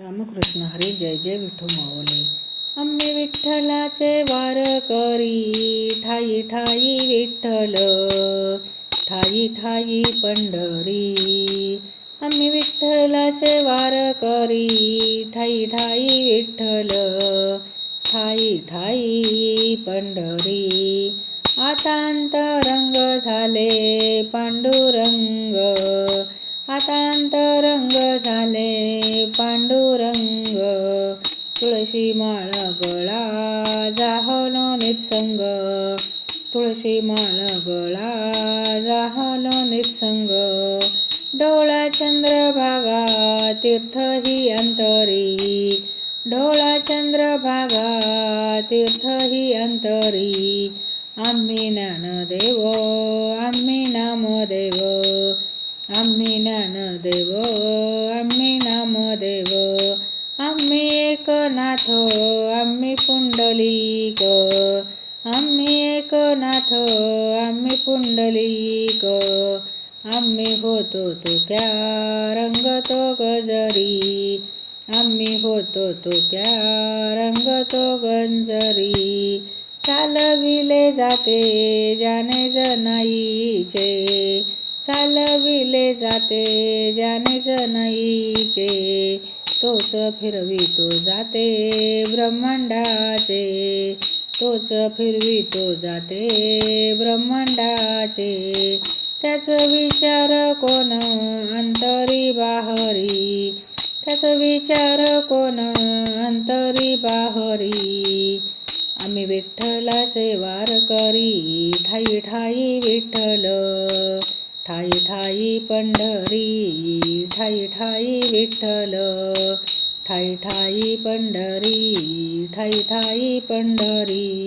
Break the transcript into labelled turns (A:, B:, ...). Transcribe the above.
A: रामकृष्ण हरी जय जय विठू माऊली. आम्ही विठ्ठलाचे वार करी ठाई ठाई विठ्ठल ठाई ठाई पंढरी. आम्ही विठ्ठलाचे वार करी ठाई ठाई विठ्ठल ठाई ठाई पंढरी. आता अंतरंग झाले पांडुरंग अंतरंग झाले पांडुरंग. तुळशी माळ गळा जाहलो नित्संग तुळशी माळ गळा जाहलो नित्संग डोळा चंद्रभागा तीर्थ ही अंतरी. डोळा चंद्रभागा तीर्थ ही अंतरी. ज्ञानदेव आम्ही नामदेव. आम्ही एकनाथ आम्ही पुंडलिक. आम्ही एकनाथ आम्ही पुंडलिक. आम्ही होतो तुक्या रंगतो गजरी. आम्ही होतो तो तुक्या रंगतो गंजरी. चालविले जाते जाने जनाईचे. चालविले जाते जाने जनईचे तोच फिरवितो जाते ब्रह्मांडाचे. तोच फिरवितो जाते ब्रह्मांडाचे. त्याच विचार कोण अंतरी बाहरी? त्याच विचार कोण अंतरी बाहरी? ठाई ठाई पंढरी ठाई ठाई विठ्ठल ठाई ठाई पंढरी ठाई ठाई पंढरी.